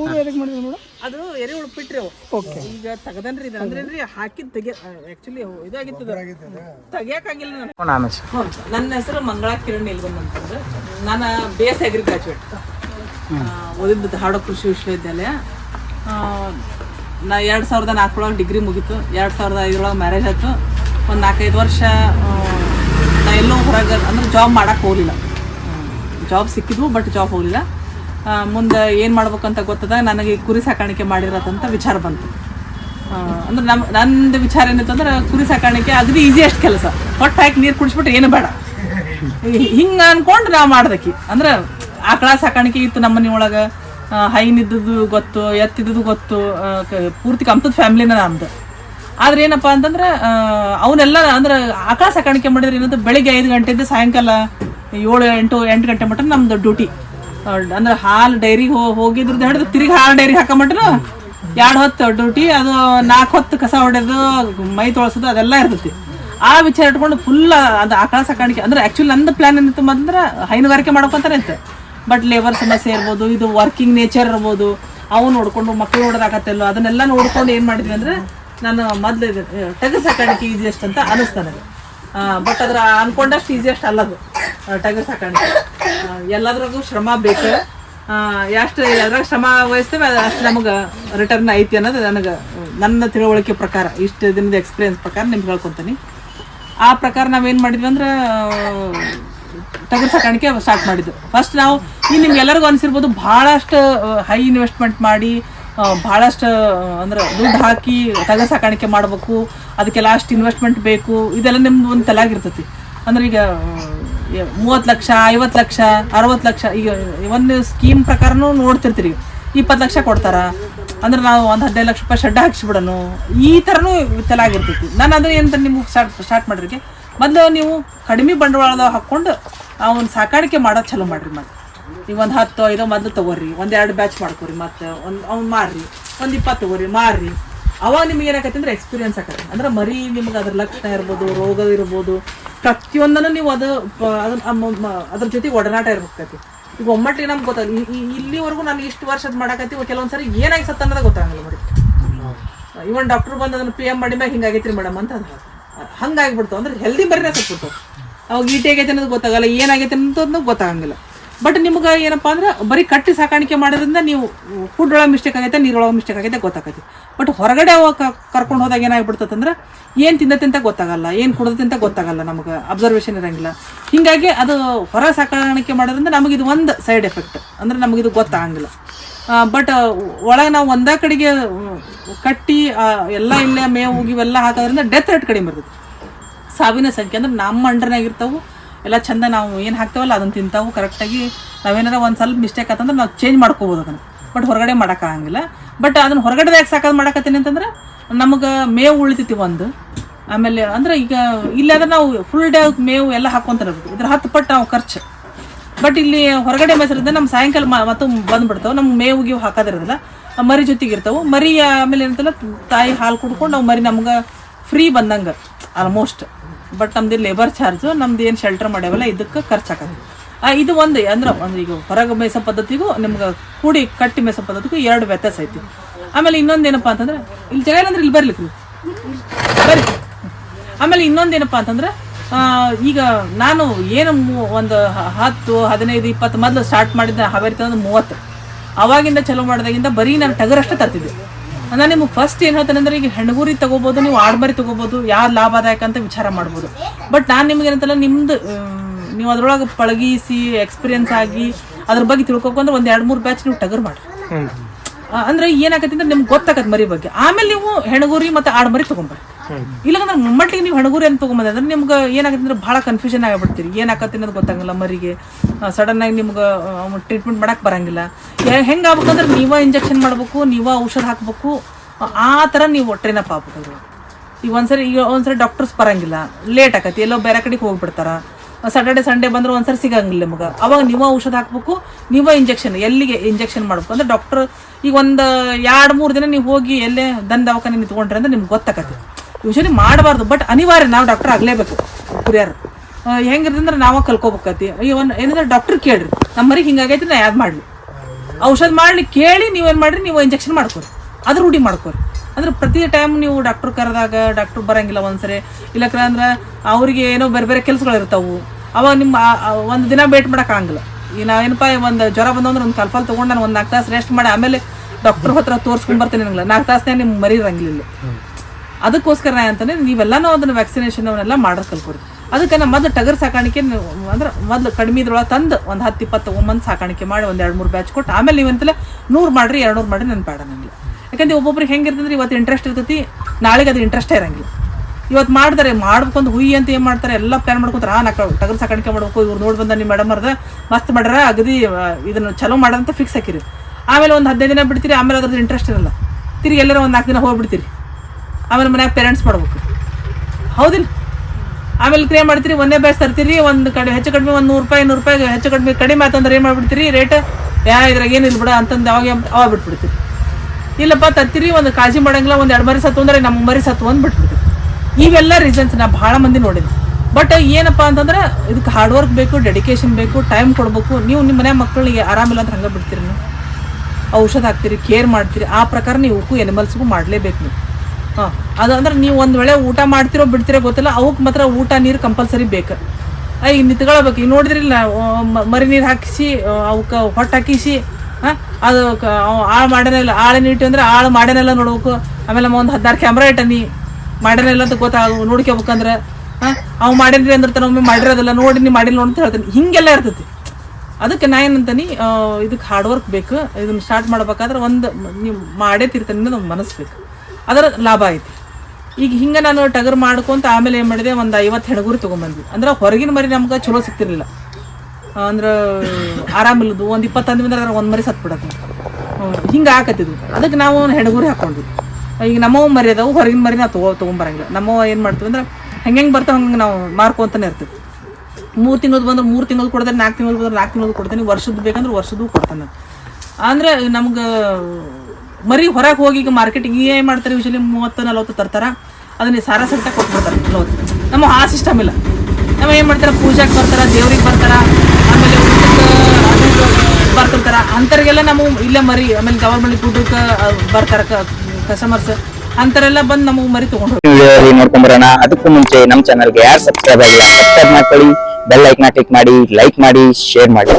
ಮೂರು ಎದಕ್ಕೆ ಮಾಡಿದ್ರು ಮೇಡಮ್ ಅದು ಎರೆಹುಳು ಬಿಟ್ರಿ ಅವು. ಓಕೆ. ಈಗ ತೆಗದನ್ರಿ ಇದು. ಅಂದ್ರೇನ್ರಿ ಹಾಕಿದ್ ಹಾಕಿದ ಆಕ್ಚುಲಿ ಆ್ಯಕ್ಚುಲಿ ತೆಗಿಯಕ್ಕಾಗಿಲ್ಲ ನಾನು. ಹ್ಞೂ ನನ್ನ ಹೆಸರು ಮಂಗಳ ಕಿರಣ್ ನಿಲ್ಗನ್ ಅಂತಂದ್ರೆ ನಾನು ಬೇಸ್ ಎಸ್ ಅಗ್ರಿ ಗ್ರಾಜುಯೇಟ್ ಓದಿದ್ದು ಧಾರವಾಡ ಕೃಷಿ ವಿಶ್ವವಿದ್ಯಾಲಯ. ಆ, ನಾ ಎರಡು ಸಾವಿರದ ನಾಲ್ಕರೊಳಗೆ ಡಿಗ್ರಿ ಮುಗೀತು. ಎರಡು ಸಾವಿರದ ಐದರೊಳಗೆ ಮ್ಯಾರೇಜ್ ಆಯ್ತು. ಒಂದು ನಾಲ್ಕೈದು ವರ್ಷ ಆ, ನಾ ಎಲ್ಲೋ ಹೊರಗೆ ಅಂದ್ರೆ ಜಾಬ್ ಮಾಡಕ್ಕೆ ಹೋಗಲಿಲ್ಲ. ಜಾಬ್ ಸಿಕ್ಕಿದ್ವು ಬಟ್ ಜಾಬ್ ಹೋಗಲಿಲ್ಲ. ಮುಂದೆ ಏನು ಮಾಡ್ಬೇಕಂತ ಗೊತ್ತದ ನನಗೆ ಕುರಿ ಸಾಕಾಣಿಕೆ ಮಾಡಿರತ್ತಂತ ವಿಚಾರ ಬಂತು. ಅಂದ್ರೆ ನಮ್ಮ ನಂದು ವಿಚಾರ ಏನಿತ್ತಂದ್ರೆ ಕುರಿ ಸಾಕಾಣಿಕೆ ಅಗದಿ ಈಸಿಯೆಸ್ಟ್ ಕೆಲಸ. ಹೊಟ್ಟೆ ಹಾಕಿ ನೀರು ಕುಡಿಸ್ಬಿಟ್ರೆ ಏನು ಬೇಡ. ಹಿಂಗೆ ಅನ್ಕೊಂಡು ನಾವು ಮಾಡ್ದಕ್ಕಿ ಅಂದ್ರೆ ಆಕಳ ಸಾಕಾಣಿಕೆ ಇತ್ತು ನಮ್ಮ ಮನೆ ಒಳಗೆ ಹೈನಿದ್ದದ್ದು ಗೊತ್ತು ಎತ್ತಿದ್ದು ಗೊತ್ತು ಪೂರ್ತಿ ಕಂಪದ ಫ್ಯಾಮಿಲಿನ ನಮ್ದು. ಆದ್ರೆ ಏನಪ್ಪ ಅಂತಂದ್ರೆ ಅವನ್ನೆಲ್ಲ ಅಂದ್ರೆ ಆಕಳ ಸಾಕಾಣಿಕೆ ಮಾಡಿದ್ರೆ ಏನಂತ ಬೆಳಿಗ್ಗೆ ಐದು ಗಂಟೆಯಿಂದ ಸಾಯಂಕಾಲ ಏಳು ಎಂಟು ಎಂಟು ಗಂಟೆ ಮಟ್ಟ ನಮ್ದು ಡ್ಯೂಟಿ ಅಂದ್ರೆ ಹಾಲು ಡೈರಿಗೆ ಹೋಗಿದ್ರದ್ದು ಹಿಡಿದು ತಿರುಗಿ ಹಾಲು ಡೈರಿ ಹಾಕೊಂಬಿಟ್ರು ಎರಡು ಹೊತ್ತು ಡ್ಯೂಟಿ, ಅದು ನಾಲ್ಕು ಹೊತ್ತು ಕಸ ಹೊಡೆದು ಮೈ ತೊಳಸೋದು, ಅದೆಲ್ಲ ಇರ್ತೈತಿ. ಆ ವಿಚಾರ ಇಟ್ಕೊಂಡು ಫುಲ್ ಅದು ಆಕಳ ಸಾಕಾಣಿಕೆ. ಅಂದ್ರೆ ಆ್ಯಕ್ಚುಲಿ ನಂದು ಪ್ಲಾನ್ ಏನಿತ್ತು ಅಂದ್ರೆ ಹೈನುಗಾರಿಕೆ ಮಾಡ್ಕೊತಾರೆ ಇತ್ತು. ಬಟ್ ಲೇಬರ್ ಸಮಸ್ಯೆ ಇರ್ಬೋದು, ಇದು ವರ್ಕಿಂಗ್ ನೇಚರ್ ಇರ್ಬೋದು. ಅವು ನೋಡ್ಕೊಂಡು ಮಕ್ಕಳು ನೋಡೋದಾಗತ್ತಲ್ಲೋ ಅದನ್ನೆಲ್ಲ ನೋಡ್ಕೊಂಡು ಏನು ಮಾಡಿದ್ವಿ ಅಂದ್ರೆ ನಾನು ಮೊದಲು ಟಗ ಸಾಕಾಣಿಕೆ ಈಸಿಯೆಸ್ಟ್ ಅಂತ ಅನಿಸ್ತಾನೆ ಬಟ್ ಅದ್ರ ಅನ್ಕೊಂಡಷ್ಟು ಈಸಿಯೆಸ್ಟ್ ಅಲ್ಲದು ಟಗ ಸಾಕಾಣಿಕೆ. ಎಲ್ಲದ್ರಾಗೂ ಶ್ರಮ ಬೇಕು. ಎಷ್ಟು ಎಲ್ಲರಾಗ ಶ್ರಮ ವಹಿಸ್ತೇವೆ ಅಷ್ಟು ನಮಗೆ ರಿಟರ್ನ್ ಐತಿ ಅನ್ನೋದು ನನಗೆ, ನನ್ನ ತಿಳುವಳಿಕೆ ಪ್ರಕಾರ, ಇಷ್ಟು ದಿನದ ಎಕ್ಸ್ಪೀರಿಯನ್ಸ್ ಪ್ರಕಾರ ನಿಮ್ಗೆ ಹೇಳ್ಕೊತೀನಿ ಆ ಪ್ರಕಾರ ನಾವೇನು ಮಾಡಿದ್ವಿ ಅಂದ್ರೆ ತಗರ್ ಸಾಕಾಣಿಕೆ ಸ್ಟಾರ್ಟ್ ಮಾಡಿದ್ದು. ಫಸ್ಟ್ ನಾವು, ಈ ನಿಮ್ಗೆಲ್ಲರಿಗೂ ಅನಿಸಿರ್ಬೋದು ಭಾಳಷ್ಟು ಹೈ ಇನ್ವೆಸ್ಟ್ಮೆಂಟ್ ಮಾಡಿ ಭಾಳಷ್ಟು, ಅಂದ್ರೆ ದುಡ್ಡು ಹಾಕಿ ತಗರ್ ಸಾಕಾಣಿಕೆ ಮಾಡಬೇಕು ಅದಕ್ಕೆಲ್ಲ ಅಷ್ಟು ಇನ್ವೆಸ್ಟ್ಮೆಂಟ್ ಬೇಕು, ಇದೆಲ್ಲ ನಿಮ್ದು ಒಂದು ತಲೆಯಾಗಿರ್ತೈತಿ ಅಂದ್ರೆ ಈಗ ಮೂವತ್ತು ಲಕ್ಷ, ಐವತ್ತು ಲಕ್ಷ, ಅರವತ್ತು ಲಕ್ಷ, ಈಗ ಒಂದು ಸ್ಕೀಮ್ ಪ್ರಕಾರನೂ ನೋಡ್ತಿರ್ತೀರಿ. ಇಪ್ಪತ್ತು ಲಕ್ಷ ಕೊಡ್ತಾರ. ಅಂದ್ರೆ ನಾವು ಒಂದು ಹದಿನೈದು ಲಕ್ಷ ರೂಪಾಯಿ ಶೆಡ್ ಹಾಕ್ಸಿಬಿಡೋನು. ಈ ಥರನೂ ತಲೆಯಾಗಿರ್ತೈತಿ ನಾನು ಅದನ್ನ ಏನಂತ ನಿಮ್ಗೆ ಸ್ಟಾರ್ಟ್ ಸ್ಟಾರ್ಟ್ ಮಾಡ್ರಿಗೆ ಮೊದಲು ನೀವು ಕಡಿಮೆ ಬಂಡವಾಳದ ಹಾಕ್ಕೊಂಡು ಅವ್ನ ಸಾಕಾಣಿಕೆ ಮಾಡೋದು ಚಲೋ ಮಾಡ್ರಿ ಮತ್ತೆ. ನೀವು ಒಂದು ಹತ್ತು, ಐದು ಮೊದಲು ತಗೋರಿ. ಒಂದು ಎರಡು ಬ್ಯಾಚ್ ಮಾಡ್ಕೊರಿ ಮತ್ತೆ. ಒಂದು ಅವ್ನು ಮಾರ್ರಿ. ಒಂದು ಇಪ್ಪತ್ತು ತಗೋರಿ, ಮಾರ್ರಿ. ಅವಾಗ ನಿಮ್ಗೆ ಏನಾಗತ್ತೆ ಅಂದ್ರೆ ಎಕ್ಸ್ಪೀರಿಯನ್ಸ್ ಆಗತ್ತೆ ಅಂದ್ರೆ ಮರಿ ನಿಮ್ಗೆ ಅದ್ರ ಲಕ್ಷಣ ಇರ್ಬೋದು, ರೋಗ ಇರ್ಬೋದು. ಪ್ರತಿಯೊಂದನ್ನು ನೀವು ಅದು ಅದನ್ನ ಅದ್ರ ಜೊತೆ ಒಡನಾಟ ಇರ್ಬೇಕೈತಿ ಈಗ ಒಮ್ಮಟ್ಟಿಗೆ ನಮ್ಗೆ ಗೊತ್ತಾಗ ಇಲ್ಲಿವರೆಗೂ ನಾನು ಇಷ್ಟು ವರ್ಷದ ಮಾಡಕತ್ತಿ ಕೆಲವೊಂದ್ಸರಿ ಏನಾಗಿ ಸತ್ತ ಅನ್ನೋದು ಗೊತ್ತಾಗಲ್ಲ ಮೇಡಮ್ ಇವನ್ ಡಾಕ್ಟರ್ ಬಂದು ಅದನ್ನ ಪಿ ಎಂ ಮಾಡಿ ಮ್ಯಾಗ ಹಿಂಗಾಗೈತ್ರಿ ಮೇಡಮ್ ಅಂತ ಅದು ಹಂಗಾಗ್ಬಿಡ್ತು ಅಂದ್ರೆ ಹೆಲ್ದಿ ಬರೀನೇ ಸತ್ಬಿಡ್ತು. ಅವಾಗ ಈಟಿ ಆಗೈತೆ ಅನ್ನೋದು ಗೊತ್ತಾಗಲ್ಲ ಏನಾಗೈತೆ ಅನ್ನೋದು ಗೊತ್ತಾಗಂಗಿಲ್ಲ. ಬಟ್ ನಿಮ್ಗೆ ಏನಪ್ಪ ಅಂದ್ರೆ ಬರೀ ಕಟ್ಟಿ ಸಾಕಾಣಿಕೆ ಮಾಡೋದ್ರಿಂದ ನೀವು ಫುಡ್ ಒಳಗೆ ಮಿಸ್ಟೇಕ್ ಆಗೈತೆ ನೀರೊಳಗೆ ಮಿಸ್ಟೇಕ್ ಆಗೈತೆ, ಗೊತ್ತಾಗೈತಿ. ಬಟ್ ಹೊರಗಡೆ ಕರ್ಕೊಂಡು ಹೋದಾಗ ಅಂದ್ರೆ ಏನು ತಿಂದತಿಂತ ಗೊತ್ತಾಗಲ್ಲ, ಏನು ಕುಡ್ದತಿಂತ ಗೊತ್ತಾಗಲ್ಲ ನಮಗೆ ಅಬ್ಸರ್ವೇಷನ್ ಇರಂಗಿಲ್ಲ. ಹಿಂಗಾಗಿ ಅದು ಹೊರ ಸಾಕಾಣಿಕೆ ಮಾಡೋದ್ರಿಂದ ನಮಗೆ ಇದು ಒಂದು ಸೈಡ್ ಎಫೆಕ್ಟ್ ಅಂದ್ರೆ ನಮಗಿದು ಗೊತ್ತಾಗಂಗಿಲ್ಲ. ಬಟ್ ಒಳಗೆ ನಾವು ಒಂದೇ ಕಡೆಗೆ ಕಟ್ಟಿ ಎಲ್ಲ ಇಲ್ಲೇ ಮೇವು, ಇವೆಲ್ಲ ಹಾಕೋದ್ರಿಂದ ಡೆತ್ ರೇಟ್ ಕಡಿಮೆ ಬರ್ತೈತಿ ಸಾವಿನ ಸಂಖ್ಯೆ ಅಂದ್ರೆ ನಮ್ಮ ಅಂಡರ್ನಾಗ ಇರ್ತಾವು ಎಲ್ಲ ಚಂದ ನಾವು ಏನು ಹಾಕ್ತೇವಲ್ಲ ಅದನ್ನು ತಿಂತಾವು ಕರೆಕ್ಟಾಗಿ ನಾವೇನಾರ ಒಂದು ಸ್ವಲ್ಪ ಮಿಸ್ಟೇಕ್ ಆತಂದ್ರೆ ನಾವು ಚೇಂಜ್ ಮಾಡ್ಕೋಬೋದು ಅದನ್ನು. ಬಟ್ ಹೊರಗಡೆ ಮಾಡೋಕ್ಕಾಗಂಗಿಲ್ಲ ಬಟ್ ಅದನ್ನು ಹೊರಗಡೆ ಯಾಕೆ ಸಾಕೋದು ಮಾಡಕತ್ತೀನಿ ಅಂತಂದ್ರೆ, ನಮಗೆ ಮೇವು ಉಳಿತೈತಿ ಒಂದು. ಆಮೇಲೆ ಅಂದ್ರೆ ಈಗ ಇಲ್ಲಾದ್ರೆ ನಾವು ಫುಲ್ ಡೇ ಮೇವು ಎಲ್ಲ ಹಾಕೊಂತಿರ್ಬೇಕು ಇದ್ರ ಹತ್ತು ಪಟ್ಟು ನಾವು ಖರ್ಚು. ಬಟ್ ಇಲ್ಲಿ ಹೊರಗಡೆ ಮೇಸರಿಂದ ನಮ್ಮ ಸಾಯಂಕಾಲ ಮತ್ತು ಬಂದ್ಬಿಡ್ತಾವೆ. ನಮ್ಗೆ ಮೇವು ಗೀವು ಹಾಕೋದಿರೋದಿಲ್ಲ. ಮರಿ ಜೊತೆಗೆ ಇರ್ತಾವೆ. ಮರಿ ಆಮೇಲೆ ಏನಂತಲ್ಲ, ತಾಯಿ ಹಾಲು ಕುಡ್ಕೊಂಡು ನಾವು ಮರಿ ನಮ್ಗೆ ಫ್ರೀ ಬಂದಂಗೆ. ಆಲ್ಮೋಸ್ಟ್ ಬಟ್ ನಮ್ದು ಲೇಬರ್ ಚಾರ್ಜು ನಮ್ದು ಏನು ಶೆಲ್ಟರ್ ಮಾಡ್ಯಾವಲ್ಲ ಇದಕ್ಕೆ ಖರ್ಚು ಆ ಇದು ಒಂದು ಅಂದ್ರೆ ಒಂದು ಈಗ ಹೊರಗೆ ಮೇಸೋ ಪದ್ಧತಿಗೂ ನಿಮ್ಗೆ ಕೂಡಿ ಕಟ್ಟಿ ಮೇಸೋ ಪದ್ಧತಿಗೂ ಎರಡು ವ್ಯತ್ಯಾಸ ಐತಿ. ಆಮೇಲೆ ಇನ್ನೊಂದು ಏನಪ್ಪ ಅಂತಂದ್ರೆ ಇಲ್ಲಿ ಜಗ ಅಂದ್ರೆ ಇಲ್ಲಿ ಬರ್ಲಿಕ್ಕೆ ಬರ್ರಿ. ಆಮೇಲೆ ಇನ್ನೊಂದೇನಪ್ಪ ಅಂತಂದ್ರೆ ಆ, ಈಗ ನಾನು ಏನು ಒಂದು ಹತ್ತು ಹದಿನೈದು ಇಪ್ಪತ್ತು ಮೊದಲು ಸ್ಟಾರ್ಟ್ ಮಾಡಿದ್ದೆ ಹಾವೇರಿ ತಂದ್ರೆ ಮೂವತ್ತು. ಅವಾಗಿಂದ ಚಲೋ ಮಾಡಿದಾಗಿಂದ ಬರೀ ನಾನು ಟಗರಷ್ಟೇ ತರ್ತಿದ್ದೆ. ನಾನು ನಿಮ್ಗೆ ಫಸ್ಟ್ ಏನು ಹೇಳ್ತಾನೆ ಅಂದ್ರೆ ಈಗ ಹೆಣ್ಗುರಿ ತಗೋಬೋದು ನೀವು ಆಡ್ಮರಿ ತಗೋಬೋದು ಯಾವ್ದು ಲಾಭದಾಯಕ ಅಂತ ವಿಚಾರ ಮಾಡ್ಬೋದು. ಬಟ್ ನಾನು ನಿಮ್ಗೆ ಏನಂತಲ್ಲ ನಿಮ್ದು ನೀವು ಅದ್ರೊಳಗೆ ಪಳಗಿಸಿ ಎಕ್ಸ್ಪೀರಿಯನ್ಸ್ ಆಗಿ ಅದ್ರ ಬಗ್ಗೆ ತಿಳ್ಕೊಕೊಂಡ್ರೆ ಒಂದು ಎರಡು ಮೂರು ಬ್ಯಾಚ್ ನೀವು ಟಗರ್ ಮಾಡಿ. ಅಂದ್ರೆ ಏನಾಗತ್ತೆ ಅಂದ್ರೆ ನಿಮ್ಗೆ ಗೊತ್ತಾಗತ್ತೆ ಮರಿ ಬಗ್ಗೆ. ಆಮೇಲೆ ನೀವು ಹೆಣಗುರಿ ಮತ್ತೆ ಆಡ್ಮರಿ ತಗೊಂಬರ್ರಿ. ಇಲ್ಲಾಂದ್ರೆ ಮಟ್ಟಿಗೆ ನೀವು ಹಣಗುರಿ ಅಂತ ತಗೊಂಬಂದ್ರೆ ಅಂದ್ರೆ ನಿಮ್ಗೆ ಏನಾಗತ್ತೆ ಅಂದ್ರೆ ಭಾಳ ಕನ್ಫ್ಯೂಷನ್ ಆಗಿಬಿಡ್ತೀರಿ. ಏನಾಗತ್ತೆ ಅನ್ನೋದು ಗೊತ್ತಾಗಲ್ಲ ಮರಿಗೆ. ಸಡನ್ ಆಗಿ ನಿಮ್ಗೆ ಟ್ರೀಟ್ಮೆಂಟ್ ಮಾಡಕ್ ಬರಂಗಿಲ್ಲ. ಹೆಂಗ್ ಆಗ್ಬೇಕಂದ್ರೆ ನೀವ ಇಂಜೆಕ್ಷನ್ ಮಾಡ್ಬೇಕು, ನೀವ ಔಷಧ ಹಾಕ್ಬೇಕು, ಆ- ತರ ನೀವು ಟ್ರೈನ್ ಅಪ್ ಆಗ್ಬೇಕು ಈಗ ಒಂದ್ಸರಿ ಈಗ ಒಂದ್ಸರಿ ಡಾಕ್ಟರ್ಸ್ ಬರಂಗಿಲ್ಲ. ಲೇಟ್ ಆಕತಿ ಎಲ್ಲೋ ಬೇರೆ ಕಡೆಗೆ ಹೋಗ್ಬಿಡ್ತಾರ. ಸಾಟರ್ಡೆ ಸಂಡೇ ಬಂದ್ರೆ ಒಂದ್ಸರಿ ಸಿಗಂಗಿಲ್ಲ ನಿಮ್ಗೆ. ಅವಾಗ ನೀವ ಔಷಧ ಹಾಕ್ಬೇಕು, ನೀವೇ ಇಂಜೆಕ್ಷನ್ ಎಲ್ಲಿಗೆ ಇಂಜೆಕ್ಷನ್ ಮಾಡ್ಬೇಕು? ಅಂದ್ರೆ ಡಾಕ್ಟರ್ ಈಗ ಒಂದು, ಎರಡು, ಮೂರು ದಿನ ನೀವು ಹೋಗಿ ಎಲ್ಲೇ ದನ್ ದವಾಖಾನೆ ನಿಂತ್ಕೊಂಡ್ರೆ ಅಂದ್ರೆ ನಿಮ್ಗೆ ಗೊತ್ತಾಕತಿ ಯೂಶಲಿ ಮಾಡಬಾರ್ದು ಬಟ್ ಅನಿವಾರ್ಯ ನಾವು ಡಾಕ್ಟರ್ ಆಗಲೇಬೇಕು ಕುರಿಯರ್ ಹೆಂಗಿರ್ತಂದ್ರೆ ನಾವೇ ಕಲ್ಕೋಬೇಕತಿ ಒಂದು ಏನಂದ್ರೆ ಡಾಕ್ಟರ್ ಕೇಳ್ರಿ. ನಮ್ಮ ಮರಿಗೆ ಹಿಂಗಾಗೈತಿ, ನಾ ಯಾವ್ದು ಮಾಡಲಿ. ಔಷಧ ಮಾಡಲಿ, ಕೇಳಿ ನೀವೇನು ಮಾಡ್ರಿ, ನೀವು ಇಂಜೆಕ್ಷನ್ ಮಾಡ್ಕೊರಿ. ಅದು ರೂಢಿ ಮಾಡ್ಕೊರಿ. ಅಂದ್ರೆ ಪ್ರತಿ ಟೈಮ್ ನೀವು ಡಾಕ್ಟರ್ ಕರೆದಾಗ ಡಾಕ್ಟರ್ ಬರಂಗಿಲ್ಲ ಒಂದ್ಸರಿ. ಇಲ್ಲ ಅಂದ್ರೆ ಅವ್ರಿಗೆ ಏನೋ ಬೇರೆ ಬೇರೆ ಕೆಲಸಗಳು ಇರ್ತಾವು. ಅವಾಗ ನಿಮ್ಮ ಒಂದು ದಿನ ಭೇಟಿ ಮಾಡಕ್ ಈ ಏನಪ್ಪ ಒಂದು ಜ್ವರ ಬಂದಂದ್ರೆ ಒಂದು ಕಲ್ಫಲ್ ತೊಗೊಂಡು ನಾನು ಒಂದು ನಾಲ್ಕು ತಾಸು ರೆಸ್ಟ್ ಮಾಡಿ, ಆಮೇಲೆ ಡಾಕ್ಟರ್ ಹತ್ರ ತೋರಿಸ್ಕೊಂಡ್ ಬರ್ತೀನಿ ನಂಗಿಲ್ಲ ನಾಲ್ಕು ತಾಸನೇ ನಿಮ್ಗೆ ಮರಿ ಇರಂಗಿಲ್ಲ ಇಲ್ಲಿ. ಅದಕ್ಕೋಸ್ಕರ ನಾ ನೀವೆಲ್ಲನೂ ಅದನ್ನು ವ್ಯಾಕ್ಸಿನೇಷನ್ ಅವನ್ನೆಲ್ಲ ಮಾಡೋದು ಕಲ್ಕೊರಿ ಅದಕ್ಕೆ ನಮ್ಮ ಮೊದಲು ಟಗರ್ ಸಾಕಾಣಿಕೆ ಅಂದ್ರೆ ಮೊದಲು ಕಡಿಮೆ ಇದ್ರೊಳಗೆ ತಂದು ಒಂದು ಹತ್ತು ಇಪ್ಪತ್ತು ಒಂಬತ್ತು ಸಾಕಾಣಿಕೆ ಮಾಡಿ ಒಂದು ಎರಡು ಮೂರು ಬ್ಯಾಚ್ ಕೊಟ್ಟು ಆಮೇಲೆ ನೀವಂತಲೇ ನೂರು ಮಾಡ್ರಿ ಎರಡು ನೂರು ಮಾಡ್ರಿ ನನ್ನ ಬೇಡ ನನಗೆ ಯಾಕಂದ್ರೆ ಒಬ್ಬೊಬ್ರಿಗೆ ಹೆಂಗಿರ್ತಂದ್ರೆ ಇವತ್ತು ಇಂಟ್ರೆಸ್ಟ್ ಇರ್ತೈತಿ, ನಾಳೆಗೆ ಅದು ಇಂಟ್ರೆಸ್ಟೇ ಇರಂಗಿಲ್ಲ. ಇವತ್ತು ಮಾಡ್ತಾರೆ ಮಾಡ್ಬೇಕು ಹುಯಿ ಅಂತ ಏನು ಮಾಡ್ತಾರೆ, ಎಲ್ಲ ಪ್ಲಾನ್ ಮಾಡ್ಕೊತಾರೆ, ಆ ನಕ್ಕ ಟಗರ್ ಸಾಕಾಣಿಕೆ ಮಾಡ್ಬೇಕು, ಇವ್ರು ನೋಡಿ ಬಂದ ನಿಮ್ಮ ಮೇಡಮ್ ಅರ್ದ ಮಸ್ತ್ ಮಾಡ್ಯಾರ ಅಗದಿ ಇದನ್ನು ಚಲೋ ಮಾಡೋದಂತ ಫಿಕ್ಸ್ ಹಾಕಿರಿ. ಆಮೇಲೆ ಒಂದು ಹದಿನೈದು ದಿನ ಬಿಡ್ತೀರಿ, ಆಮೇಲೆ ಅದ್ರದ್ದು ಇಂಟ್ರೆಸ್ಟ್ ಇರಲ್ಲ. ತಿರುಗಿ ಎಲ್ಲರೂ ಒಂದು ನಾಲ್ಕು ದಿನ ಹೋಗ್ಬಿಡ್ತೀರಿ. ಆಮೇಲೆ ಮನ್ಯಾಗ ಪೇರೆಂಟ್ಸ್ ಮಾಡ್ಬೇಕು. ಹೌದಿಲ್ಲ? ಆಮೇಲೆ ಕ್ರಿಯೆ ಮಾಡ್ತೀರಿ, ಒಂದೇ ಬ್ಯಾಚ್ ತರ್ತೀರಿ, ಒಂದು ಕಡೆ, ಹೆಚ್ಚು ಕಡಿಮೆ ಒಂದು ನೂರು ರೂಪಾಯಿ ನೂರು ರೂಪಾಯಿ ಹೆಚ್ಚು ಕಡಿಮೆ ಕಡಿಮೆ ಆತಂದ್ರೆ ಏನು ಮಾಡ್ಬಿಡ್ತೀರಿ ರೇಟ್ ಯಾ, ಇದ್ರಾಗ ಇಲ್ಲ ಬಿಡ ಅಂತಂದು ಅವಾಗ ಅವಾಗ ಬಿಟ್ಬಿಡ್ತೀರಿ. ಇಲ್ಲಪ್ಪ, ತರ್ತೀರಿ, ಒಂದು ಕಾಳಜಿ ಮಾಡೋಂಗಿಲ್ಲ, ಒಂದು ಎರಡು ಮರಿ ಸತ್ತು ಅಂದ್ರೆ ನಮ್ಮ ಮರಿ ಸತ್ತು ಒಂದು ಬಿಟ್ಬಿಡ್ತೀವಿ ಇವೆಲ್ಲ ರೀಸನ್ಸ್ ನಾ ಭಾಳ ಮಂದಿ ನೋಡಿದ್ವಿ. ಬಟ್ ಏನಪ್ಪ ಅಂತಂದ್ರೆ ಇದಕ್ಕೆ ಹಾರ್ಡ್ ವರ್ಕ್ ಬೇಕು ಡೆಡಿಕೇಶನ್ ಬೇಕು ಟೈಮ್ ಕೊಡಬೇಕು. ನೀವು ನಿಮ್ಮ ಮನೆ ಮಕ್ಕಳಿಗೆ ಆರಾಮಿಲ್ಲ ಅಂತ ಹಂಗೆ ಬಿಡ್ತೀರಿ ನೀವು. ಔಷಧ ಹಾಕ್ತೀರಿ ಕೇರ್ ಮಾಡ್ತೀರಿ. ಆ ಪ್ರಕಾರ ನೀವು ಎನಿಮಲ್ಸ್ಗೂ ಮಾಡಲೇಬೇಕು ನೀವು. ಅದು ಅಂದ್ರೆ ನೀವು ಒಂದು ವೇಳೆ ಊಟ ಮಾಡ್ತಿರೋ ಬಿಡ್ತಿರೋ ಗೊತ್ತಿಲ್ಲ ಅವಕ್ಕೆ ಮಾತ್ರ ಊಟ ನೀರು ಕಂಪಲ್ಸರಿ ಬೇಕು. ಈಗ ನಿಂತ್ಕೊಳ್ಬೇಕು. ಈಗ ನೋಡಿದ್ರಿಲ್ಲ ಮರಿ ನೀರು ಹಾಕಿಸಿ ಅವಕ್ಕೆ ಹೊಟ್ಟೆ ಹಾಕಿಸಿ, ಹಾಂ, ಅದು ಆಳು ಮಾಡ್ಯಾನಿಲ್ಲ ಆಳು ನೀಟು ಅಂದ್ರೆ ಆಳು ಮಾಡ್ಯಾನೆಲ್ಲ ನೋಡ್ಬೇಕು. ಆಮೇಲೆ ಒಂದು ಹದಿನಾರು ಕ್ಯಾಮ್ರಾ ಇಟ್ಟನಿ. ಮಾಡ್ಯಾನಿಲ್ಲ ಅಂತ ಗೊತ್ತಾಗ ನೋಡ್ಕೋಬೇಕಂದ್ರೆ ಹಾಂ, ಅವು ಮಾಡಿದ್ರಿ ಅಂದ್ರೆ ಒಮ್ಮೆ ಮಾಡಿರೋದಿಲ್ಲ ನೋಡಿ ನೀ ಮಾಡಿಲ್ಲ ಅಂತ ಹೇಳ್ತೀನಿ. ಹಿಂಗೆಲ್ಲ ಇರ್ತೈತಿ. ಅದಕ್ಕೆ ನಾ ಏನಂತಾನಿ ಇದಕ್ಕೆ ಹಾರ್ಡ್ ವರ್ಕ್ ಬೇಕು. ಇದನ್ನ ಸ್ಟಾರ್ಟ್ ಮಾಡ್ಬೇಕಾದ್ರೆ ಒಂದು, ನೀವು ಮಾಡೇ ತಿರ್ತಾನೆ ನಮ್ಮ ಮನಸ್ಸು ಬೇಕು. ಅದರ ಲಾಭ ಐತಿ. ಈಗ ಹಿಂಗೆ ನಾನು ಟಗರ್ ಮಾಡ್ಕೊಂತ ಆಮೇಲೆ ಏನು ಮಾಡಿದೆ? ಒಂದು ಐವತ್ತು ಹೆಣಗುರಿ ತೊಗೊಂಬಂದ್ವಿ. ಅಂದ್ರೆ ಹೊರಗಿನ ಮರಿ ನಮ್ಗೆ ಚಲೋ ಸಿಗ್ತಿರ್ಲಿಲ್ಲ. ಅಂದ್ರೆ ಆರಾಮಿಲ್ಲದು ಒಂದು ಇಪ್ಪತ್ತೊಂದು ಮೇಲೆ ಅದ್ರ ಒಂದು ಮರಿ ಸತ್ಬಿಡತ್ತೆ ಹಿಂಗೆ ಆಕತ್ತಿದ್ವು ಅದಕ್ಕೆ ನಾವು ಒಂದು ಹೆಣಗುರಿ ಹಾಕೊಂಡ್ವಿ. ಈಗ ನಮ್ಮವು ಮರಿ ಅದಾವು, ಹೊರಗಿನ ಮರಿ ನಾವು ತಗೋ, ತೊಗೊಂಬರಂಗಿಲ್ಲ. ನಮ್ಮವ ಏನು ಮಾಡ್ತೀವಿ ಅಂದ್ರೆ ಹೆಂಗೆ ಹೆಂಗೆ ಬರ್ತಾವೆ ಹಂಗೆ ನಾವು ಮಾರ್ಕೊಂತಾನೆ ಇರ್ತೀವಿ. ಮೂರು ತಿಂಗಳು ಬಂದ್ರೆ ಮೂರು ತಿಂಗಳು ಕೊಡ್ತಾರೆ ನಾಲ್ಕು ತಿಂಗಳು ಬಂದ್ರೆ ನಾಲ್ಕು ತಿಂಗಳು ಕೊಡ್ತೇನೆ. ವರ್ಷದ್ದು ಬೇಕಂದ್ರೆ ವರ್ಷದ್ದು ಕೊಡ್ತಾನೆ. ಅಂದ್ರೆ ನಮ್ಗೆ ಮರಿ ಹೊರಗೆ ಹೋಗಿ ಈಗ ಮಾರ್ಕೆಟಿಗೆ ಏನು ಮಾಡ್ತಾರೆ ಯೂಶಲಿ ಮೂವತ್ತು, ನಲವತ್ತು ತರ್ತಾರೆ. ಅದನ್ನ ಸಾರ ಸಹಿತ ಕೊಟ್ಬಿಡ್ತಾರೆ ನಲವತ್ತು. ನಮ್ಮ ಆ ಸಿಸ್ಟಮ್ ಇಲ್ಲ. ನಮ್ಮ ಏನು ಮಾಡ್ತಾರೆ, ಪೂಜೆಗೆ ಬರ್ತಾರೆ, ದೇವ್ರಿಗೆ ಬರ್ತಾರೆ, ಆಮೇಲೆ ಊಟಕ್ಕೆ ಬರ್ತಿರ್ತಾರೆ. ಅಂಥವ್ರಿಗೆಲ್ಲ ನಾವು ಇಲ್ಲೇ ಮರಿ, ಆಮೇಲೆ ಗವರ್ಮೆಂಟ್ ಊಟಕ್ಕೆ ಬರ್ತಾರೆ ಕಸ್ಟಮರ್ಸ್ ಅಂತಾರೆಲ್ಲ ಬಂದು ನಮಗೆ ಮರಿ ತೊಗೊಂಡು ವಿಡಿಯೋ ನೋಡ್ಕೊಂಡ್ ಬರೋಣ. ಅದಕ್ಕೂ ಮುಂಚೆ ನಮ್ಮ ಚಾನಲ್ಗೆ ಯಾರು ಸಬ್ಸ್ಕ್ರೈಬ್ ಆಗಿಲ್ಲ ಸಬ್ಸ್ಕ್ರೈಬ್ ಮಾಡ್ಕೊಳ್ಳಿ ಬೆಲ್ ಐಕ್ನ ಕ್ಲಿಕ್ ಮಾಡಿ ಲೈಕ್ ಮಾಡಿ ಶೇರ್ ಮಾಡಿ.